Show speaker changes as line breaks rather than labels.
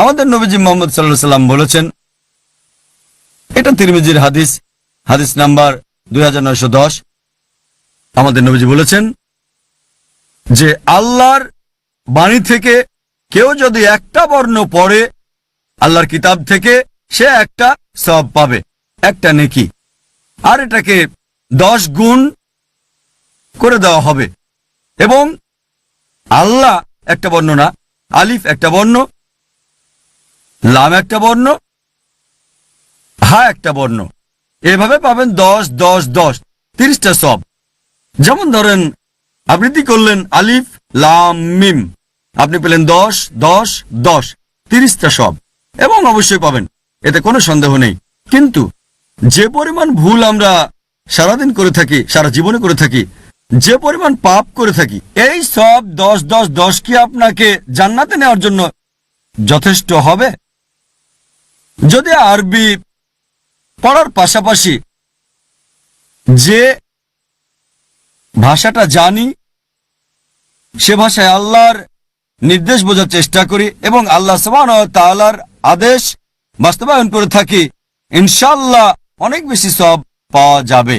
আমাদের নবীজি মোহাম্মদ সাল্লাহ সাল্লাম বলেছেন, এটা তিরমিজির হাদিস হাদিস নাম্বার দুই হাজার নয়শো দশ। আমাদের নবীজি বলেছেন যে, আল্লাহর বাণী থেকে কেউ যদি একটা বর্ণ পড়ে, আল্লাহর কিতাব থেকে সে একটা সব পাবে, একটা নেকি। আর এটাকে দশ গুণ করে দেওয়া হবে। এবং আল্লাহ একটা বর্ণ না, আলিফ একটা বর্ণ লাম একটা বর্ণ, হা একটা বর্ণ। এভাবে পাবেন দশ দশ দশ, তিরিশটা সব। যেমন ধরেন আবৃত্তি করলেন? আলিফ, লাম, মিম। আপনি পেলেন দশ দশ দশ, তিরিশটা সব। এবং অবশ্যই পাবেন, এতে কোনো সন্দেহ নেই। কিন্তু যে পরিমাণ ভুল আমরা সারাদিন করে থাকি, সারা জীবনে করে থাকি, যে পরিমাণ পাপ করে থাকি, এই সব দশ দশ দশ কি আপনাকে জান্নাতে নেওয়ার জন্য যথেষ্ট হবে? যদি আরবি পড়ার পাশাপাশি যে ভাষাটা জানি, সে ভাষায় আল্লাহর নির্দেশ বোঝার চেষ্টা করি এবং আল্লাহ সমান তালার আদেশ বাস্তবায়ন করে থাকি ইনশাল্লাহ অনেক বেশি সব পাওয়া যাবে।